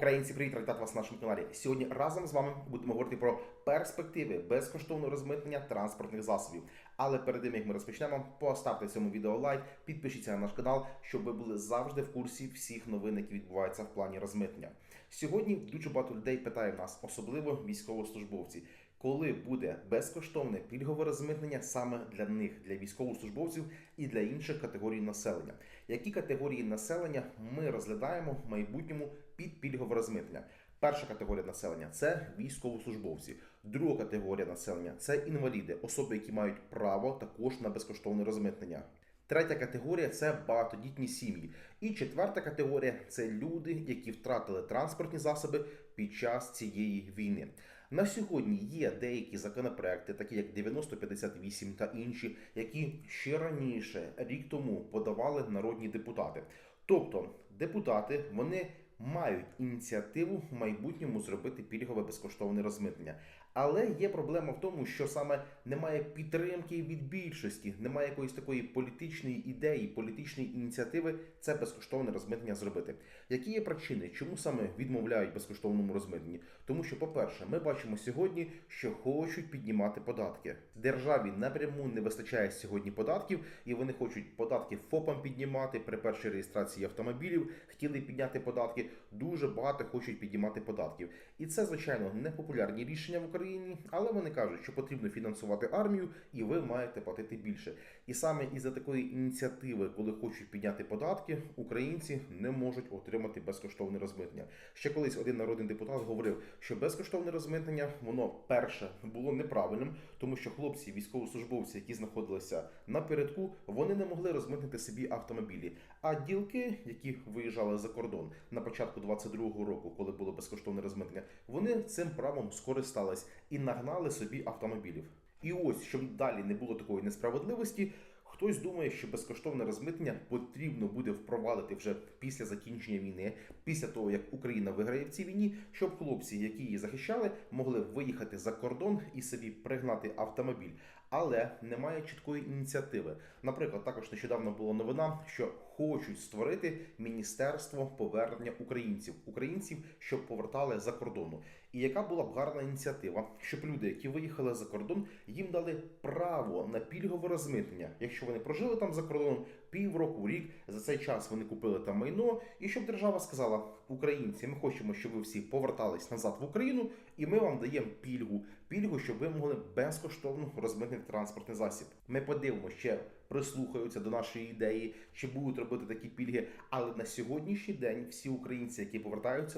Українці, привіт, вітати вас на нашому каналі. Сьогодні разом з вами будемо говорити про перспективи безкоштовного розмитнення транспортних засобів. Але перед тим як ми розпочнемо, поставте цьому відео лайк, підпишіться на наш канал, щоб ви були завжди в курсі всіх новин, які відбуваються в плані розмитнення. Сьогодні дуже багато людей питає в нас, особливо військовослужбовці, коли буде безкоштовне пільгове розмитнення саме для них, для військовослужбовців і для інших категорій населення. Які категорії населення ми розглядаємо в майбутньому під пільгове розмитнення? Перша категорія населення це військовослужбовці. Друга категорія населення це інваліди, особи, які мають право також на безкоштовне розмитнення. Третя категорія це багатодітні сім'ї. І четверта категорія це люди, які втратили транспортні засоби під час цієї війни. На сьогодні є деякі законопроекти, такі як 9058 та інші, які ще раніше, рік тому, подавали народні депутати. Тобто депутати вони мають ініціативу в майбутньому зробити пільгове безкоштовне розмитнення. Але є проблема в тому, що саме немає підтримки від більшості, немає якоїсь такої політичної ідеї, політичної ініціативи це безкоштовне розмитнення зробити. Які є причини, чому саме відмовляють безкоштовному розмитненні? Тому що, по-перше, ми бачимо сьогодні, що хочуть піднімати податки. Державі напряму не вистачає сьогодні податків, і вони хочуть податки ФОПам піднімати при першій реєстрації автомобілів. Хотіли підняти податки. Дуже багато хочуть піднімати податків. І це, звичайно, непопулярні рішення в Україні, але вони кажуть, що потрібно фінансувати армію, і ви маєте платити більше. І саме із-за такої ініціативи, коли хочуть підняти податки, українці не можуть отримати безкоштовне розмитнення. Ще колись один народний депутат говорив, що безкоштовне розмитнення воно перше було неправильним, тому що хлопці, військовослужбовці, які знаходилися напередку, вони не могли розмитнити собі автомобілі. А ділки, які виїжджали за кордон на початку 22-го року, коли було безкоштовне розмитнення, вони цим правом скористались і нагнали собі автомобілів. І ось, щоб далі не було такої несправедливості, хтось думає, що безкоштовне розмитнення потрібно буде впровадити вже після закінчення війни, після того як Україна виграє в цій війні, щоб хлопці, які її захищали, могли виїхати за кордон і собі пригнати автомобіль. Але немає чіткої ініціативи. Наприклад, також нещодавно була новина, що хочуть створити міністерство повернення українців, українців, щоб повертали за кордону. І яка була б гарна ініціатива, щоб люди, які виїхали за кордон, їм дали право на пільгове розмитнення, якщо вони прожили там за кордоном півроку, рік, за цей час вони купили там майно, і щоб держава сказала: Українці, ми хочемо, щоб ви всі повертались назад в Україну, і ми вам даємо пільгу, пільгу, щоб ви могли безкоштовно розмитнити транспортний засіб. Ми подивимося, ще прислухаються до нашої ідеї, чи будуть робити такі пільги. Але на сьогоднішній день всі українці, які повертаються